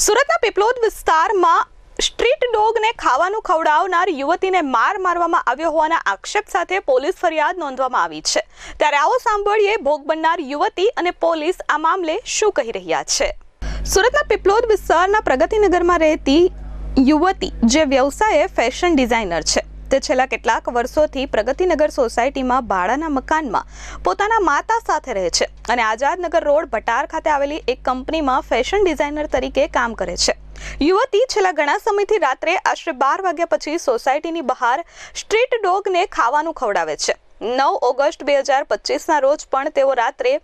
સુરતના પીપલોદ વિસ્તારમાં સ્ટ્રીટ ડોગને ખાવાનું ખવડાવનાર યુવતીને માર મારવામાં આવ્યો હોવાના આક્ષેપ સાથે પોલીસ ફરિયાદ નોંધવામાં આવી છે. ત્યારે આવો સાંભળીએ ભોગ બનનાર યુવતી અને પોલીસ આ મામલે શું કહી રહ્યા છે. સુરતના પીપલોદ વિસ્તારના પ્રગતિનગરમાં રહેતી યુવતી, જે વ્યવસાયે ફેશન ડિઝાઇનર છે તે છેલ્લા કેટલાક વર્ષોથી પ્રગતિનગર સોસાયટીમાં ભાડાના મકાનમાં પોતાના માતા સાથે રહે છે અને આઝાદનગર રોડ ભટાર ખાતે આવેલી એક કંપનીમાં ફેશન ડિઝાઇનર તરીકે કામ કરે છે. યુવતી છેલ્લા ઘણા સમયથી રાત્રે આશરે બાર વાગ્યા પછી સોસાયટીની બહાર સ્ટ્રીટ ડોગને ખાવાનું ખવડાવે છે. નવ ઓગસ્ટ બે હજાર પચીસના રોજ પણ તેઓ રાત્રે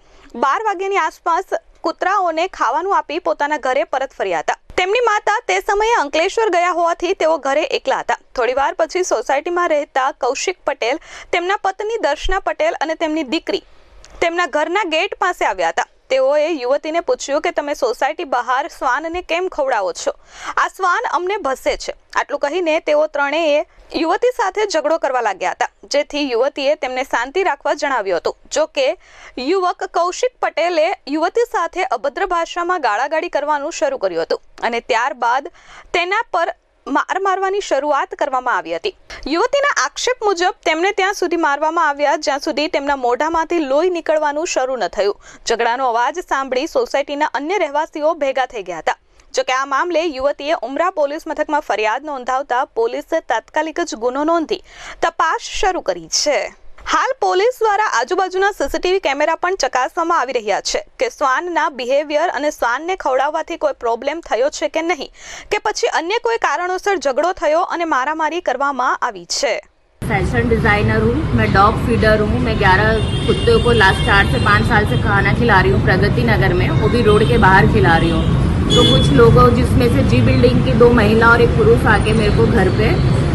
બાર વાગ્યાની આસપાસ કૂતરાઓને ખાવાનું આપી પોતાના ઘરે પરત ફર્યા હતા. તેમની માતા તે સમયે અંકલેશ્વર ગયા હોવાથી તેઓ ઘરે એકલા હતા. થોડીવાર પછી સોસાયટીમાં રહેતા કૌશિક પટેલ તેમના પત્ની દર્શના પટેલ અને તેમની દીકરી તેમના ઘરના ગેટ પાસે આવ્યા હતા. તેઓએ યુવતીને પૂછ્યું કે તમે સોસાયટી બહાર શ્વાનને કેમ ખવડાવો છો? આ શ્વાન અમને ભસે છે. આટલું કહીને તેઓ ત્રણેય યુવતી સાથે ઝઘડો કરવા લાગ્યા હતા. જેથી યુવતીએ તેમને શાંતિ રાખવા જણાવ્યું હતું. જો કે, યુવક કૌશિક પટેલે યુવતી સાથે અભદ્ર ભાષામાં ગાળાગાળી કરવાનું શરૂ કર્યું હતું અને ત્યારબાદ તેના પર માર મારવાની શરૂઆત કરવામાં આવી હતી. યુવતીના આક્ષેપ મુજબ તેમને ત્યાં સુધી મારવામાં આવ્યા, જ્યાં સુધી તેમના મોઢામાંથી લોહી નીકળવાનું શરૂ ન થયું. ઝઘડાનો અવાજ સાંભળી સોસાયટીના અન્ય રહેવાસીઓ ભેગા થઈ ગયા હતા. જોકે આ મામલે યુવતીએ ઉમરા પોલીસ મથકમાં ફરિયાદ નોંધાવતા પોલીસે તાત્કાલિક જ ગુનો નોંધી તપાસ શરૂ કરી છે. હાલ પોલીસ દ્વારા આજુબાજુના સીસીટીવી કેમેરા પણ ચકાસવામાં આવી રહ્યા છે કે શ્વાનના બિહેવિયર અને શ્વાનને ખવડાવવાથી કોઈ પ્રોબ્લેમ થયો છે કે નહીં કે પછી અન્ય કોઈ કારણોસર ઝઘડો થયો અને મારામારી કરવામાં આવી છે फैशन डिज़ाइनर हूँ मैं डॉग फीडर हूँ मैं 11 कुत्तों को लास्ट चार से पाँच साल से खाना खिला रही हूँ प्रगति नगर में वो भी रोड के बाहर खिला रही हूँ तो कुछ लोगों जिसमें से जी बिल्डिंग की दो महिला और एक पुरुष आके मेरे को घर पे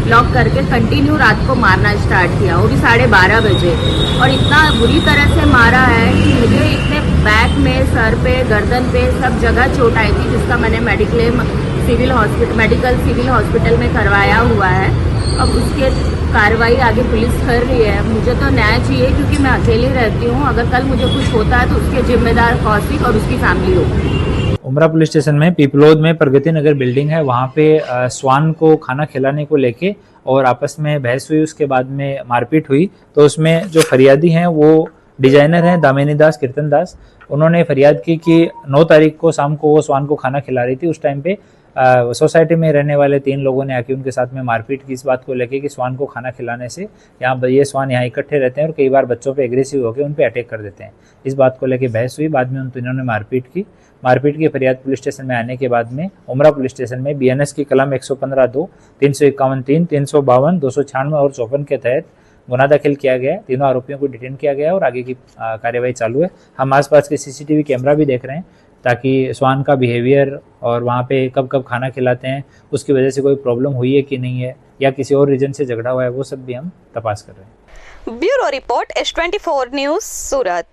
लॉक करके कंटिन्यू रात को मारना स्टार्ट किया। वो भी साढ़े बारह बजे। और इतना बुरी तरह से मारा है कि मुझे इतने बैक में, सर पे, गर्दन पे सब जगह चोट आई थी, जिसका मैंने mediclaim civil hospital medical civil hospital में करवाया हुआ है। अब उसके कार्रवाई आगे पुलिस कर रही है। मुझे तो न्याय चाहिए क्योंकि मैं अकेली रहती हूँ। अगर कल मुझे कुछ होता है तो उसके जिम्मेदार कौशिक और उसकी फैमिली होगी। उमरा पुलिस स्टेशन में, पीपलोद में प्रगति नगर बिल्डिंग है। वहाँ पे स्वान को, खाना खिलाने को लेके और आपस में बहस हुई, उसके बाद में मारपीट हुई। तो उसमें जो फरियादी हैं, वो डिज़ाइनर हैं, दामिनी दास, कीर्तन दास। उन्होंने फरियाद की कि नौ तारीख को शाम को वो स्वान को खाना खिला रही थी। उस टाइम पे सोसाइटी में रहने वाले तीन लोगों ने आके उनके साथ में मारपीट की इस बात को लेके कि स्वान को खाना खिलाने से यहाँ ये स्वान यहाँ इकट्ठे रहते हैं और कई बार बच्चों पे एग्रेसिव होकर उन पर अटैक कर देते हैं। इस बात को लेके बहस हुई। बाद में उन तीनों ने मारपीट की। मारपीट की फरियाद पुलिस स्टेशन में आने के बाद में उमरा पुलिस स्टेशन में बीएनएस की कलम 115 दो, तीन सौ इक्यावन तीन तीन सौ बावन, दो सौ छियानवे और चौपन के तहत गुना दाखिल किया गया। तीनों आरोपियों को डिटेन किया गया और आगे की कार्यवाही चालू है। हम आसपास के सीसीटीवी कैमरा भी देख रहे हैं। ताकि स्वान का बिहेवियर और वहाँ पे कब कब खाना खिलाते हैं, उसकी वजह से कोई प्रॉब्लम हुई है कि नहीं है, या किसी और रीजन से झगड़ा हुआ है, वो सब भी हम तपास कर रहे हैं। Bureau report, S twenty news, Surat.